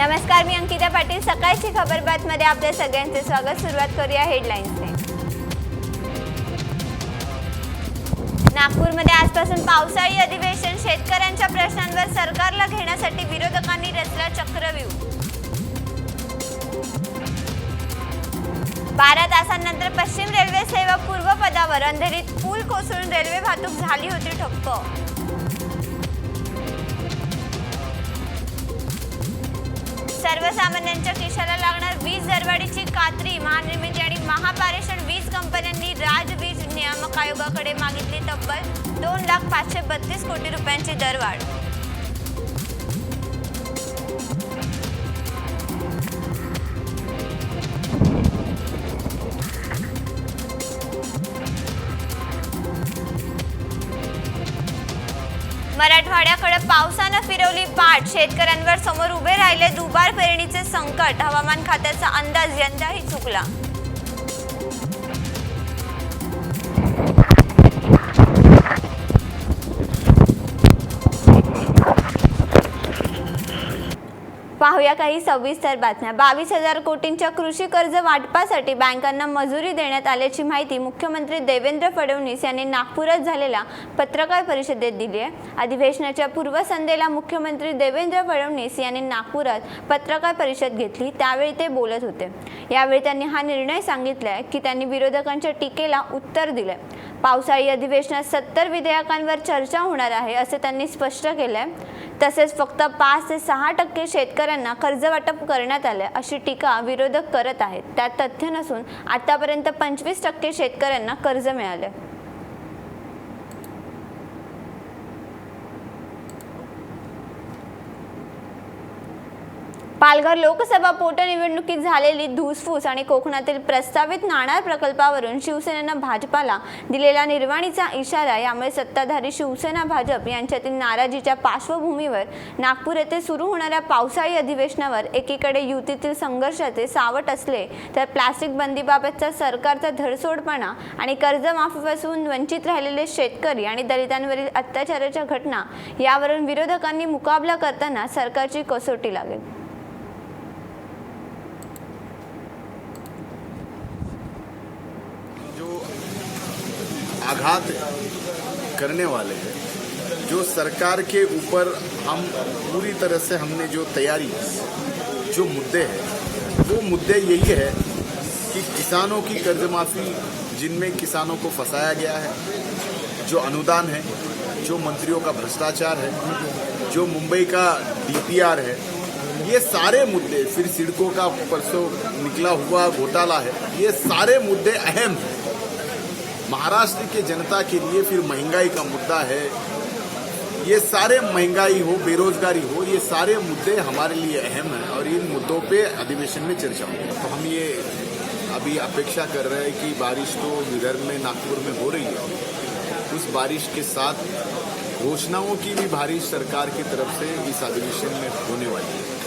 नमस्कार मी अंकिता पाटील. सकाळची खबरबातमध्ये आपल्या सगळ्यांचे स्वागत. सुरुवात करूया हेडलाईन्सने. नागपूरमध्ये आजपासून पावसाळी अधिवेशन. शेतकऱ्यांच्या प्रश्नांवर सरकारला घेण्यासाठी विरोधकांनी रचला चक्रव्यूह. बारा तासांनंतर पश्चिम रेल्वे सेवा पूर्वपदावर अंधेरीत पूल कोसळून रेल्वे वाहतूक झाली होती ठप्प. सर्वसामान्यांच्या खिशाला लागणार वीज दरवाढीची कात्री महानिर्मिती आणि महापारेषण वीज कंपन्यांनी राज वीज नियामक आयोगाकडे मागितली तब्बल दोन लाख पाचशे बत्तीस कोटी रुपयांची दरवाढ. मराठवाड्याकडे पावसानं फिरवली पाठ शेतकऱ्यांवर समोर उभे राहिले दुबार पेरणीचे संकट. हवामान खात्याचा अंदाज यंदाही चुकला. पाहूया काही सविस्तर बातम्या. बावीस हजार कोटींच्या कृषी कर्ज वाटपासाठी बँकांना मंजुरी देण्यात आल्याची माहिती मुख्यमंत्री देवेंद्र फडणवीस यांनी नागपुरात झालेल्या पत्रकार परिषदेत दिली आहे. अधिवेशनाच्या पूर्वसंध्येला मुख्यमंत्री देवेंद्र फडणवीस यांनी नागपुरात पत्रकार परिषद घेतली. त्यावेळी ते बोलत होते. यावेळी त्यांनी हा निर्णय सांगितलाय की त्यांनी विरोधकांच्या टीकेला उत्तर दिलंय. पावसाळी अधिवेशनात सत्तर विधेयकांवर चर्चा होणार आहे असे त्यांनी स्पष्ट केलंय. तसेच फक्त पाच ते सहा टक्के शेतकऱ्यांना कर्ज वाटप करण्यात आले अशी टीका विरोधक करत आहेत. त्यात तथ्य नसून आतापर्यंत पंचवीस टक्के शेतकऱ्यांना कर्ज मिळाले पालघर लोकसभा पोटनिवडणुकीत झालेली धूसफूस आणि कोकणातील प्रस्तावित नाणार प्रकल्पावरून शिवसेनेनं भाजपाला दिलेला निर्वाणीचा इशारा यामुळे सत्ताधारी शिवसेना भाजप यांच्यातील नाराजीच्या पार्श्वभूमीवर नागपूर येथे सुरू होणाऱ्या पावसाळी अधिवेशनावर एकीकडे युतीतील संघर्षाचे सावट असले तर प्लास्टिक बंदीबाबतचा सरकारचा धडसोडपणा आणि कर्जमाफीपासून वंचित राहिलेले शेतकरी आणि दलितांवरील अत्याचाराच्या घटना यावरून विरोधकांनी मुकाबला करताना सरकारची कसोटी लागेल. आघात करने वाले हैं, जो सरकार के ऊपर हम पूरी तरह से हमने जो तैयारी जो मुद्दे हैं, वो मुद्दे यही है कि किसानों की कर्ज माफ़ी जिनमें किसानों को फंसाया गया है, जो अनुदान है, जो मंत्रियों का भ्रष्टाचार है, जो मुंबई का डीपीआर है, ये सारे मुद्दे, फिर सिड़कों का परसों निकला हुआ घोटाला है, ये सारे मुद्दे अहम हैं। महाराष्ट्र के जनता के लिए फिर महँगाई का मुद्दा है। ये सारे महँगाई हो, बेरोजगारी हो, ये सारे मुद्दे हमारे लिए अहम हैं और इन मुद्दों पे अधिवेशन में चर्चा होगी। तो हम ये अभी अपेक्षा कर रहे हैं कि बारिश तो विदर्भ में, नागपुर में हो रही है। उस बारिश के साथ घोषणाओं की भी बारिश सरकार की तरफ़ से इस अधिवेशन में होने वाली है।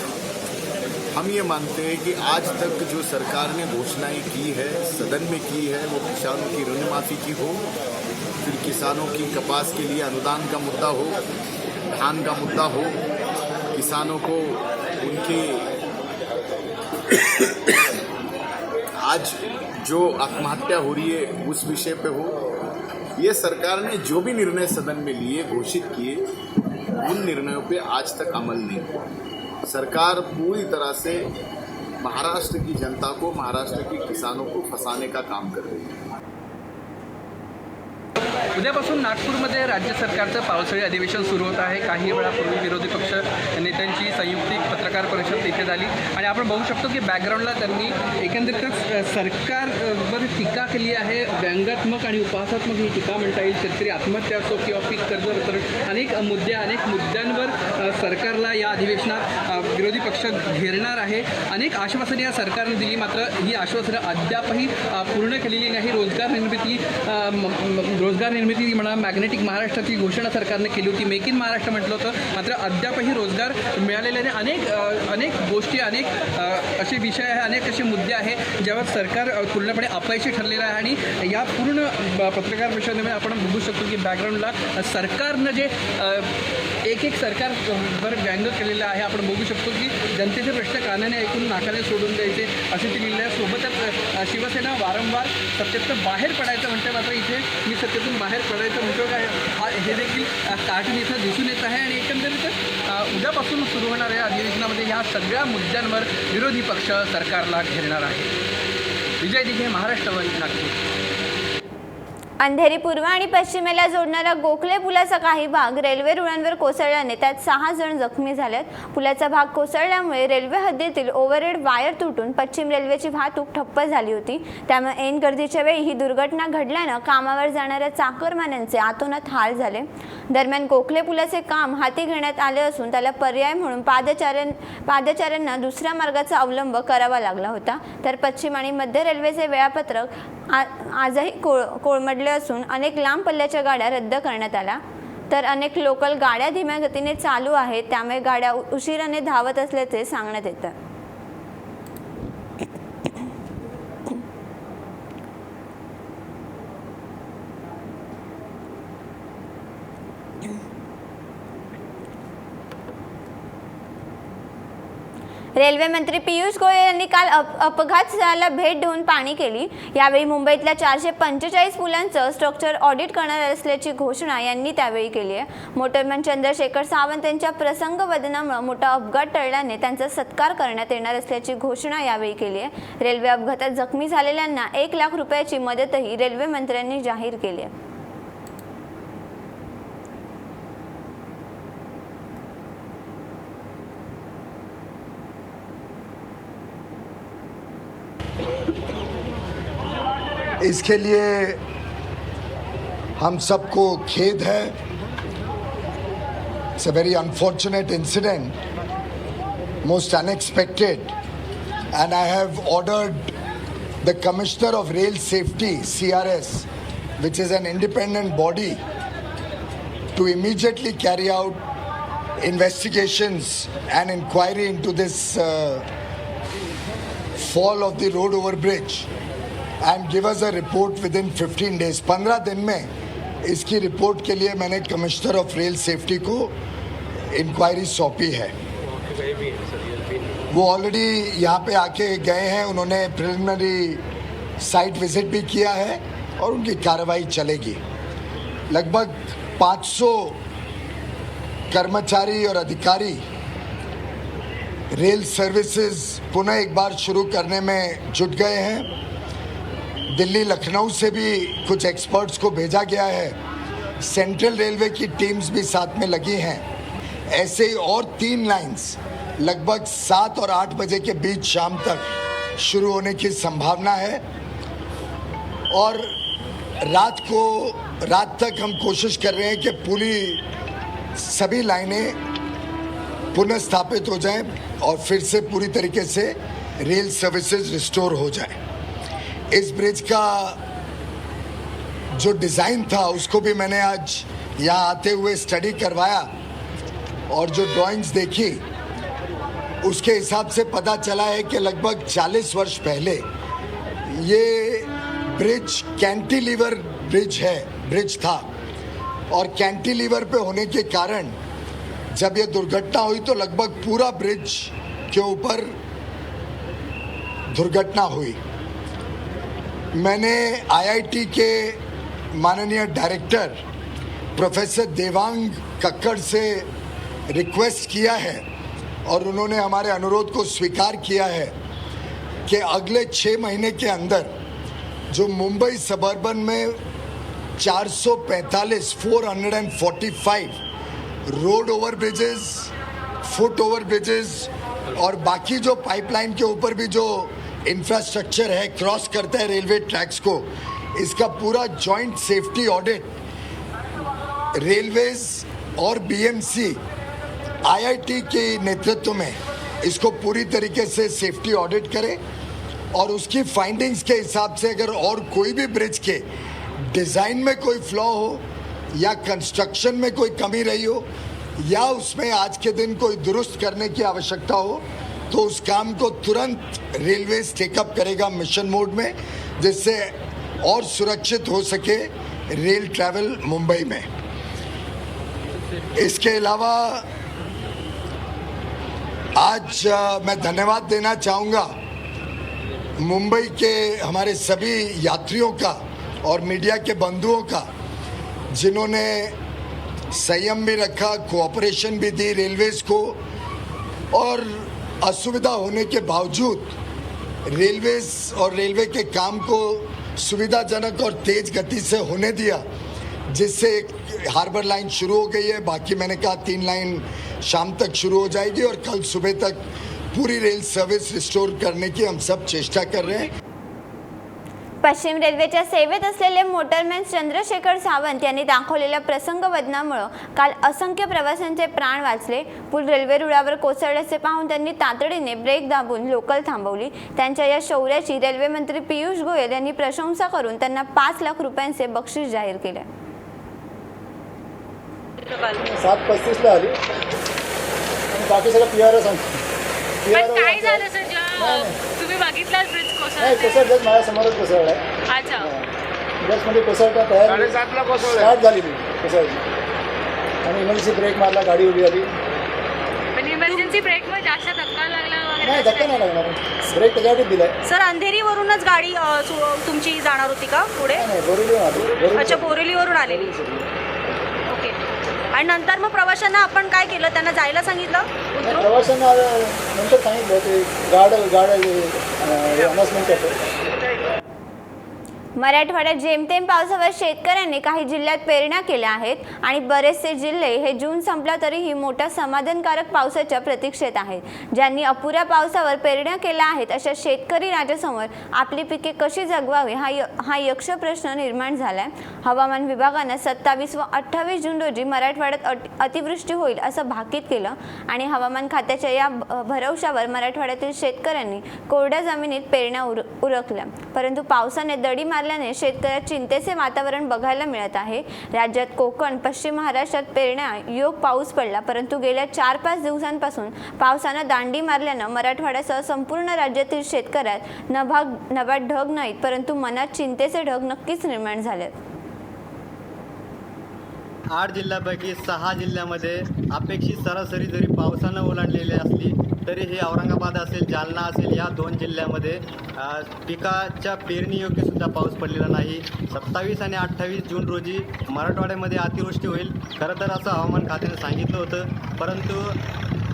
हम ये मानते हैं कि आज तक जो सरकार ने घोषणाएँ की है, सदन में की है, वो किसानों की ऋण माफ़ी की हो, फिर किसानों की कपास के लिए अनुदान का मुद्दा हो, धान का मुद्दा हो, किसानों को उनके आज जो आत्महत्या हो रही है, उस विषय पे हो, ये सरकार ने जो भी निर्णय सदन में लिए, घोषित किए, उन निर्णयों पे आज तक अमल नहीं हुआ। सरकार पूरी तरह से महाराष्ट्र की जनता को महाराष्ट्र के किसानों को फंसाने का काम कर रही है। उद्यापासून नागपूरमध्ये राज्य सरकारचं पावसाळी अधिवेशन सुरू होत आहे. काही वेळापूर्वी विरोधी पक्ष नेत्यांची संयुक्तिक पत्रकार परिषद तिथे झाली. आणि आपण बघू शकतो की बॅकग्राऊंडला त्यांनी एकंदरीतच सरकारवर टीका केली आहे. व्यंगात्मक आणि उपहासात्मक ही टीका म्हणता येईल. शेतकरी आत्महत्या असो किंवा पीक कर्ज वितरण अनेक मुद्दे अनेक मुद्द्यांवर सरकारला या अधिवेशनात विरोधी पक्ष घेरणार आहे. अनेक आश्वासने या सरकारने दिली. मात्र ही आश्वासनं अद्यापही पूर्ण केलेली नाही. रोजगार निर्मिती रोजगार निर्मिती निर्मिती म्हणा मॅग्नेटिक महाराष्ट्राची घोषणा सरकारने केली होती. मेक इन महाराष्ट्र म्हटलं होतं. मात्र अद्यापही रोजगार मिळालेले अनेक अनेक गोष्टी अनेक असे विषय आहे अनेक असे मुद्दे आहे ज्यावर सरकार पूर्णपणे अपयशी ठरलेलं आहे. आणि या पूर्ण पत्रकार परिषदेमध्ये आपण बघू शकतो की बॅकग्राऊंडला सरकारनं जे एक एक सरकारवर व्यंग केलेलं आहे. आपण बघू शकतो की जनतेचे प्रश्न कानाने ऐकून नाकाने सोडून द्यायचे असे ते लिहिलं आहे. सोबतच शिवसेना वारंवार सत्तेतून बाहेर पडायचं म्हणते मात्र इथे मी सत्तेतून बाहेर पडायचं म्हणतो काय हा हे देखील कार्टून इथं दिसून येत आहे आणि एकंदरीत उद्यापासून सुरू होणाऱ्या अधिवेशनामध्ये ह्या सगळ्या मुद्द्यांवर विरोधी पक्ष सरकारला घेरणार आहे विजय दिघे महाराष्ट्र वन नागपूर. अंधेरी पूर्व आणि पश्चिमेला जोडणारा गोखले पुलाचा काही भाग रेल्वे रुळांवर कोसळल्याने त्यात सहा जण जखमी झालेत. पुलाचा भाग कोसळल्यामुळे रेल्वे हद्दीतील ओव्हरहेड वायर तुटून पश्चिम रेल्वेची वाहतूक ठप्प झाली होती. त्यामुळे ऐन गर्दीच्या वेळी ही दुर्घटना घडल्यानं कामावर जाणाऱ्या चाकरमान्यांचे आतोनात हाल झाले. दरम्यान गोखले पुलाचे काम हाती घेण्यात आले असून त्याला पर्याय म्हणून पादचाऱ्यां पादचाऱ्यांना दुसऱ्या मार्गाचा अवलंब करावा लागला होता. तर पश्चिम आणि मध्य रेल्वेचे वेळापत्रक आ आजही कोळ कोळमडले असून अनेक लांब पल्ल्याच्या गाड्या रद्द करण्यात आल्या. तर अनेक लोकल गाड्या धीम्या गतीने चालू आहेत त्यामुळे गाड्या उशिराने धावत असल्याचे सांगण्यात येतं. रेल्वे मंत्री पियुष गोयल यांनी काल अप अपघात स्थळाला भेट देऊन पाणी केली. यावेळी मुंबईतल्या चारशे पंचेचाळीस पुलांचं स्ट्रक्चर ऑडिट करणार असल्याची घोषणा यांनी त्यावेळी केली आहे. मोटरमॅन चंद्रशेखर सावंत यांच्या प्रसंग वदनामुळे मोठा अपघात टळल्याने त्यांचा सत्कार करण्यात येणार असल्याची घोषणा यावेळी केली आहे. रेल्वे अपघातात जखमी झालेल्यांना एक लाख रुपयाची मदतही रेल्वे मंत्र्यांनी जाहीर केली आहे. इसके लिए हम सबको खेद है it's a very unfortunate incident most unexpected and I have ordered the commissioner of rail safety CRS which is an independent body to immediately carry out investigations and inquiry into this uh, fall of the road over bridge and give us a report within 15 days 15 दिन में इसकी report के लिए मैंने commissioner of rail safety को inquiry सौंपी है वो ऑलरेडी यहाँ पे आके गए हैं उन्होंने प्रिलिमिनरी साइट विज़िट भी किया है और उनकी कार्रवाई चलेगी लगभग 500 कर्मचारी और अधिकारी रेल सर्विसेज़ पुनः एक बार शुरू करने में जुट गए हैं दिल्ली लखनऊ से भी कुछ एक्सपर्ट्स को भेजा गया है। सेंट्रल रेलवे की टीम्स भी साथ में लगी हैं। ऐसे ही और तीन लाइंस लगभग सात और आठ बजे के बीच शाम तक शुरू होने की संभावना है। और रात को, रात तक हम कोशिश कर रहे हैं कि पूरी सभी लाइनें पुनः स्थापित हो जाएँ और फिर से पूरी तरीके से रेल सर्विसेज़ रिस्टोर हो जाए। इस ब्रिज का जो डिज़ाइन था, उसको भी मैंने आज यहाँ आते हुए स्टडी करवाया और जो ड्राइंग्स देखी, उसके हिसाब से पता चला है कि लगभग 40 वर्ष पहले ये ब्रिज कैंटिलीवर ब्रिज है, ब्रिज था। और कैंटिलीवर पे होने के कारण जब ये दुर्घटना हुई तो लगभग पूरा ब्रिज के ऊपर दुर्घटना हुई। मैंने आईआईटी के माननीय डायरेक्टर प्रोफेसर देवांग कक्कड़ से रिक्वेस्ट किया है और उन्होंने हमारे अनुरोध को स्वीकार किया है कि अगले छः महीने के अंदर जो मुंबई सबर्बन में 445 445 road over bridges foot over bridges और बाकी जो पाइपलाइन के ऊपर भी जो इंफ्रास्ट्रक्चर है क्रॉस करता है रेलवे ट्रैक्स को। इसका पूरा जॉइंट सेफ्टी ऑडिट रेलवेज और बीएमसी आईआईटी के नेतृत्व में इसको पूरी तरीके से सेफ्टी ऑडिट करें और उसकी फाइंडिंग्स के हिसाब से अगर और कोई भी ब्रिज के डिज़ाइन में कोई फ्लॉ हो या कंस्ट्रक्शन में कोई कमी रही हो या उसमें आज के दिन कोई दुरुस्त करने की आवश्यकता हो तो उस काम को तुरंत रेलवे टेकअप करेगा मिशन मोड में, जिससे और सुरक्षित हो सके रेल ट्रैवल मुंबई में। इसके अलावा, आज मैं धन्यवाद देना चाहूँगा मुंबई के हमारे सभी यात्रियों का और मीडिया के बंधुओं का, जिन्होंने संयम भी रखा कोऑपरेशन भी दी रेलवेज को, और असुविधा होने के बावजूद रेलवेज और रेलवे के काम को सुविधाजनक और तेज गति से होने दिया, जिससे एक हार्बर लाइन शुरू हो गई है। बाकी मैंने कहा तीन लाइन शाम तक शुरू हो जाएगी और कल सुबह तक पूरी रेल सर्विस रिस्टोर करने की हम सब चेष्टा कर रहे हैं। पश्चिम रेल्वेच्या सेवेत असलेले मोटरमॅन चंद्रशेखर सावंत यांनी दाखवलेल्या प्रसंगवदनामुळं काल असंख्य प्रवाशांचे प्राण वाचले. पूल रेल्वे रुळावर कोसळल्याचे पाहून त्यांनी तातडीने ब्रेक दाबून लोकल थांबवली. त्यांच्या या शौर्याची रेल्वे मंत्री पियुष गोयल यांनी प्रशंसा करून त्यांना पाच लाख रुपयांचे बक्षीस जाहीर केले. सात पस्तीसला आली. बाकी सगळं पी आर काय झालं तुम्ही बघितलाच ब्रिज नाही कोसळ जस्ट माझ्यासमोरच कोसळला आहे अच्छा. जस्ट म्हणजे कोसळता तयार स्टार्ट झाली मी कोसळची आणि इमर्जन्सी ब्रेक मारला गाडी उभी आली. पण इमर्जन्सी ब्रेकवर जास्त धक्का लागला नाही धक्का? नाही लागणार ब्रेक त्याच्यासाठीच दिलाय. सर अंधेरीवरूनच गाडी अ, सु- तुमची जाणार होती का पुढे? नाही नाही बोरिवली आली. अच्छा बोरिवलीवरून आलेली. आणि नंतर मग प्रवाशांना आपण काय केलं? त्यांना जायला सांगितलं? उतरून? प्रवाशांना नंतर सांगितलं ते गाड गाड अनाउन्समेंट करतो मराठवाड्यात जेमतेम पावसावर शेतकऱ्यांनी काही जिल्ह्यात पेरण्या केल्या आहेत आणि बरेचसे जिल्हे हे जून संपला तरीही मोठ्या समाधानकारक पावसाच्या प्रतीक्षेत आहेत. ज्यांनी अपुऱ्या पावसावर पेरण्या केल्या आहेत अशा शेतकरी राजासमोर आपली पिके कशी जगवावी हा य हा यक्ष प्रश्न निर्माण झालाय. हवामान विभागानं सत्तावीस व अठ्ठावीस जून रोजी मराठवाड्यात अट अतिवृष्टी होईल असं भाकीत केलं आणि हवामान खात्याच्या या भ- भरवशावर मराठवाड्यातील शेतकऱ्यांनी कोरड्या जमिनीत पेरण्या उर उरकल्या. परंतु पावसाने दडी मारल्याने शेतकऱ्यात चिंतेचे वातावरण बघायला मिळत आहे. राज्यात कोकण पश्चिम महाराष्ट्रात पेरण्या योग पाऊस पडला परंतु गेल्या चार पाच दिवसांपासून पावसानं दांडी मारल्यानं मराठवाड्यासह संपूर्ण राज्यातील शेतकऱ्यात नभाग नभात ढग नाहीत परंतु मनात चिंतेचे ढग नक्कीच निर्माण झालेत. आठ जिल्ह्यापैकी सहा जिल्ह्यामध्ये अपेक्षित सरासरी जरी पावसानं ओलांडलेली असली तरी हे औरंगाबाद असेल जालना असेल या दोन जिल्ह्यामध्ये पिकाच्या पेरणीयोग्यसुद्धा पाऊस पडलेला नाही. सत्तावीस आणि अठ्ठावीस जून रोजी मराठवाड्यामध्ये अतिवृष्टी होईल खरं तर असं हवामान खात्याने सांगितलं होतं. परंतु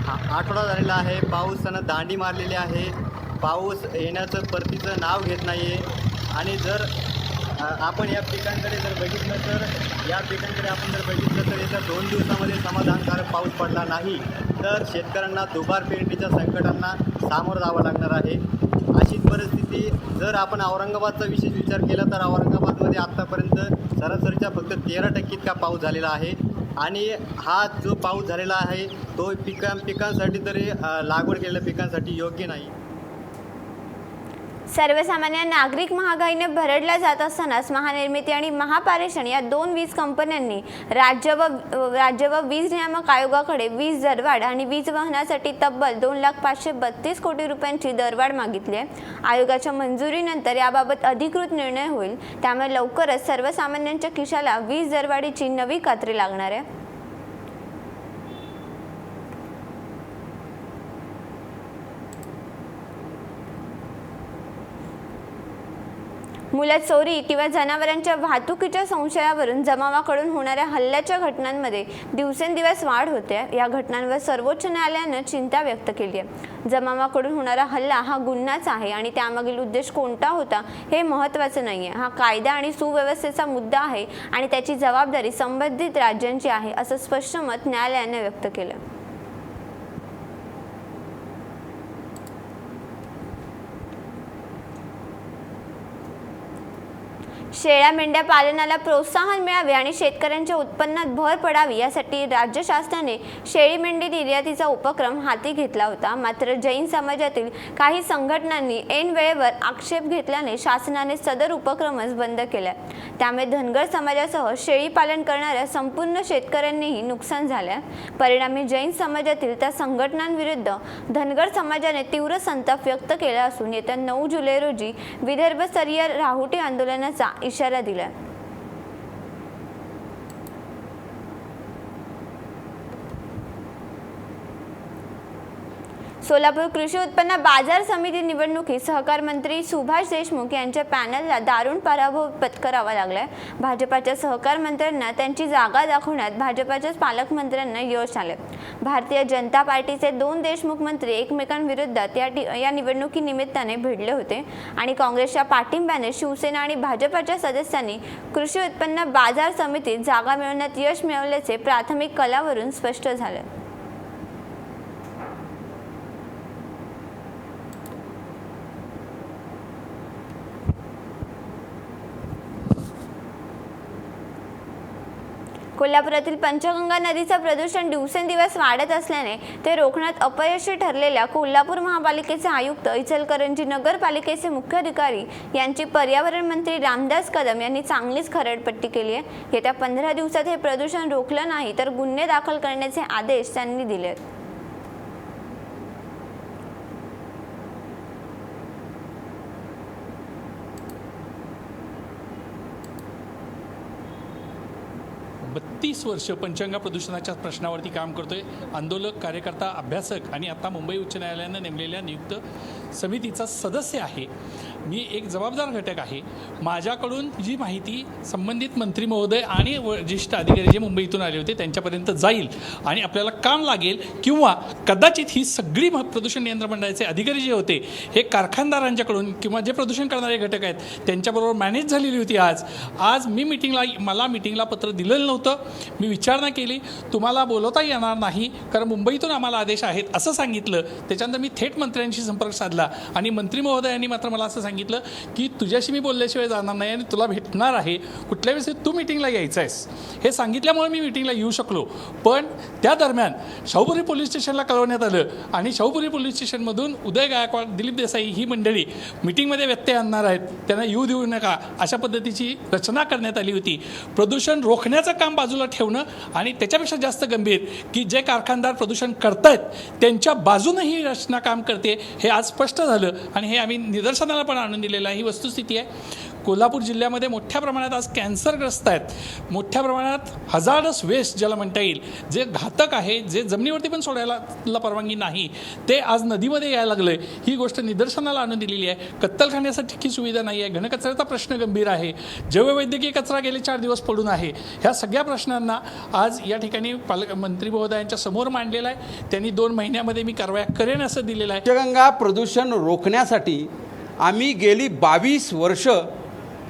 आठवडा झालेला आहे पावसानं दांडी मारलेली आहे. पाऊस येण्याचं परतीचं नाव घेत नाही आहे आणि जर आपण या पिकांकडे जर बघितलं तर या पिकांकडे आपण जर बघितलं तर येत्या दोन दिवसामध्ये समाधानकारक पाऊस पडला नाही तर शेतकऱ्यांना दुबार पेरणीच्या संकटांना सामोरं जावं लागणार आहे. अशीच परिस्थिती जर आपण औरंगाबादचा विशेष विचार केला तर औरंगाबादमध्ये आत्तापर्यंत सरासरीच्या फक्त तेरा टक्के इतका पाऊस झालेला आहे. आणि हा जो पाऊस झालेला आहे तो पिकां पिकांसाठी तरी लागवड केलेल्या पिकांसाठी योग्य नाही. सर्वसामान्य नागरिक महागाईने भरडल्या जात असतानाच महानिर्मिती आणि महापारेषण या दोन वीज कंपन्यांनी राज्य व राज्य व वीज नियामक आयोगाकडे वीज दरवाढ आणि वीज वाहनासाठी तब्बल दोन लाख पाचशे बत्तीस कोटी रुपयांची दरवाढ मागितली आहे. आयोगाच्या मंजुरीनंतर याबाबत अधिकृत निर्णय होईल. त्यामुळे लवकरच सर्वसामान्यांच्या खिशाला वीज दरवाढीची नवी कात्री लागणार आहे. मुलं चोरी किंवा जनावरांच्या वाहतुकीच्या संशयावरून जमावाकडून होणाऱ्या हल्ल्याच्या घटनांमध्ये दिवसेंदिवस वाढ होते. या घटनांवर सर्वोच्च न्यायालयानं चिंता व्यक्त केली आहे. जमावाकडून होणारा हल्ला हा गुन्हाच आहे आणि त्यामागील उद्देश कोणता होता हे महत्त्वाचं नाही आहे हा कायदा आणि सुव्यवस्थेचा मुद्दा आहे आणि त्याची जबाबदारी संबंधित राज्यांची आहे असं स्पष्ट मत न्यायालयानं व्यक्त केलं. शेळ्या मेंढ्या पालनाला प्रोत्साहन मिळावे आणि शेतकऱ्यांच्या उत्पन्नात भर पडावी यासाठी राज्य शासनाने शेळी मेंढी निर्यातीचा उपक्रम हाती घेतला होता. मात्र जैन समाजातील काही संघटनांनी ऐन वेळेवर आक्षेप घेतल्याने शासनाने सदर उपक्रमच बंद केला. त्यामुळे धनगर समाजासह शेळी पालन करणाऱ्या संपूर्ण शेतकऱ्यांनीही नुकसान झाले. परिणामी जैन समाजातील त्या संघटनांविरुद्ध धनगर समाजाने तीव्र संताप व्यक्त केला असून येत्या नऊ जुलै रोजी विदर्भस्तरीय राहुटी आंदोलनाचा इशारा दिला सोलापूर कृषी उत्पन्न बाजार समिती निवडणुकीत सहकार मंत्री सुभाष देशमुख यांच्या पॅनलला दारुण पराभव पत्करावा लागलाय. भाजपाच्या सहकार मंत्र्यांना त्यांची जागा दाखवण्यात भाजपाच्याच पालकमंत्र्यांना यश आले भारतीय जनता पार्टीचे दोन देशमुख मंत्री एकमेकांविरोधात या टी- या निवडणुकीनिमित्ताने भिडले होते आणि काँग्रेसच्या पाठिंब्याने शिवसेना आणि भाजपाच्या सदस्यांनी कृषी उत्पन्न बाजार समितीत जागा मिळवण्यात यश मिळवल्याचे प्राथमिक कलावरून स्पष्ट झाले कोल्हापुरातील पंचगंगा नदीचं प्रदूषण दिवसेंदिवस वाढत असल्याने ते रोखण्यात अपयशी ठरलेल्या कोल्हापूर महापालिकेचे आयुक्त इचलकरंजी नगरपालिकेचे मुख्य अधिकारी यांची पर्यावरण मंत्री रामदास कदम यांनी चांगलीच खरडपट्टी केली आहे. येत्या पंधरा दिवसात हे प्रदूषण रोखलं नाही तर गुन्हे दाखल करण्याचे आदेश त्यांनी दिले तीस वर्ष पंचगंगा प्रदूषणाच्या प्रश्नावरती काम करतोय. आंदोलक कार्यकर्ता अभ्यासक आणि आता मुंबई उच्च न्यायालयानं नेमलेल्या नियुक्त समितीचा सदस्य आहे. मी एक जबाबदार घटक आहे. माझ्याकडून जी माहिती संबंधित मंत्री महोदय आणि ज्येष्ठ अधिकारी जे मुंबईतून आले होते त्यांच्यापर्यंत जाईल आणि आपल्याला काम लागेल किंवा कदाचित ही सगळी म- प्रदूषण नियंत्रण मंडळाचे अधिकारी जे होते हे कारखानदारांच्याकडून किंवा जे प्रदूषण करणारे घटक आहेत त्यांच्याबरोबर मॅनेज झालेली होती आज. आज मी मिटिंगला मला मिटिंगला पत्र दिलेलं नव्हतं. मी विचारणा केली तुम्हाला बोलवता येणार नाही कारण मुंबईतून आम्हाला आदेश आहेत असं सांगितलं. त्याच्यानंतर मी थेट मंत्र्यांशी संपर्क साधला आणि मंत्री महोदयांनी मात्र मला असं सांगितलं की तुझ्याशी मी बोलल्याशिवाय जाणार नाही आणि तुला भेटणार आहे. कुठल्या वेळेस तू मिटिंगला यायचं आहेस? हे सांगितल्यामुळे मी मिटिंगला येऊ शकलो. पण त्या दरम्यान शाहूपुरी पोलीस स्टेशनला कळवण्यात आलं आणि शाहूपुरी पोलीस स्टेशनमधून उदय गायकवाड दिलीप देसाई ही मंडळी मिटिंगमध्ये व्यत्यय आणणार आहेत. त्यांना येऊ देऊ नका अशा पद्धतीची रचना करण्यात आली होती. प्रदूषण रोखण्याचं काम बाजूला ठेवणं आणि त्याच्यापेक्षा जास्त गंभीर की जे कारखानदार प्रदूषण करतायत त्यांच्या बाजूनं ही रचना काम करते हे आज स्पष्ट झालं आणि हे आम्ही निदर्शनाला पण आणून दिलेला आहे ही वस्तुस्थिती आहे. कोल्हापूर जिल्ह्यामध्ये मोठ्या प्रमाणात आज कॅन्सरग्रस्त आहेत. मोठ्या प्रमाणात हजारस वेस्ट ज्याला म्हणता येईल जे घातक आहे जे जमिनीवरती पण सोडायला परवानगी नाही ते आज नदीमध्ये यायला लागलं आहे ही गोष्ट निदर्शनाला आणून दिलेली आहे. कत्तलखान्यासाठी सुविधा नाही आहे. घनकचऱ्याचा प्रश्न गंभीर आहे. जैववैद्यकीय कचरा गेले चार दिवस पडून आहे. ह्या सगळ्या प्रश्नांना आज या ठिकाणी पालक मंत्री महोदयांच्या समोर मांडलेला आहे. त्यांनी दोन महिन्यामध्ये मी कारवाया करेन असं दिलेलं आहे. गंगा प्रदूषण रोखण्यासाठी आम्ही गेली बावीस वर्ष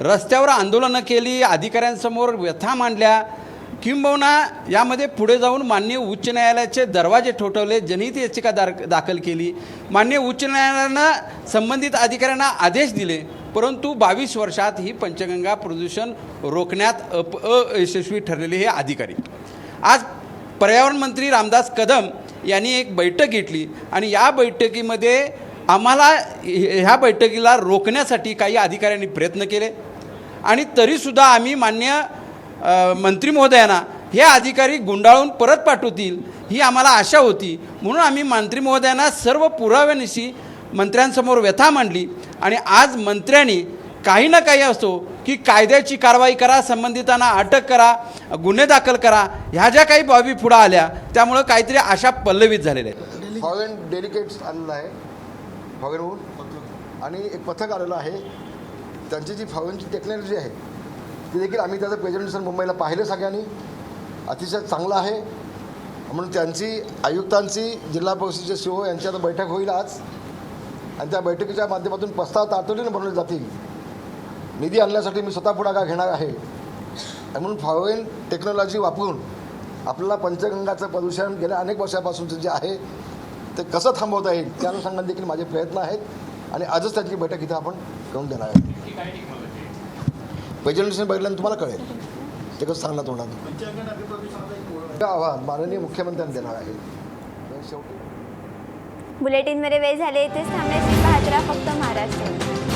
रस्त्यावर आंदोलनं केली अधिकाऱ्यांसमोर व्यथा मांडल्या. किंबहुना यामध्ये पुढे जाऊन माननीय उच्च न्यायालयाचे दरवाजे ठोठवले जनहित याचिका दार दाखल केली. माननीय उच्च न्यायालयानं संबंधित अधिकाऱ्यांना आदेश दिले परंतु बावीस वर्षात ही पंचगंगा प्रदूषण रोखण्यात अप अयशस्वी ठरलेले हे अधिकारी. आज पर्यावरण मंत्री रामदास कदम यांनी एक बैठक घेतली आणि या बैठकीमध्ये आम्हाला ह्या ह्या बैठकीला रोखण्यासाठी काही अधिकाऱ्यांनी प्रयत्न केले. आणि तरीसुद्धा आम्ही मान्य मंत्री महोदयांना हे अधिकारी गुंडाळून परत पाठवतील ही आम्हाला आशा होती. म्हणून आम्ही मंत्री महोदयांना सर्व पुराव्यानिशी मंत्र्यांसमोर व्यथा मांडली. आणि आज मंत्र्यांनी काही ना काही असो की कायद्याची कारवाई करा संबंधितांना अटक करा गुन्हे दाखल करा ह्या ज्या काही बाबी पुढं आल्या त्यामुळं काहीतरी आशा पल्लवित झालेल्या आहेत. फॉरेन आलेलं आहे. फावेरहून आणि एक पथक आलेलं आहे. त्यांची जी फॉरेनची टेक्नॉलॉजी आहे ती देखील आम्ही त्याचं प्रेझेंटेशन मुंबईला पाहिलं सगळ्यांनी. अतिशय चांगलं आहे. म्हणून त्यांची आयुक्तांची जिल्हा परिषदेचे सीओ आता बैठक होईल आज. आणि त्या बैठकीच्या माध्यमातून प्रस्ताव तातडीनं बनवले जातील. निधी आणण्यासाठी मी स्वतः पुढाकार घेणार आहे. म्हणून फॉरेन टेक्नॉलॉजी वापरून आपल्याला पंचगंगाचं प्रदूषण गेल्या अनेक वर्षापासूनचं जे आहे ते कसं थांबवता येईल त्या अनुषंगाने देखील माझे प्रयत्न आहेत आणि आजच त्याची बैठक इथं आपण करून देणार आहे प्रेझेंटेशन बघितल्यानं तुम्हाला कळेल. ते कसं सांगण्यात होणार आव्हान माननीय मुख्यमंत्र्यांनी देणार आहे. शेवटी बुलेटिनमध्ये वेळ झाले इथेच थांबण्याची पाहत राहा फक्त महाराष्ट्र.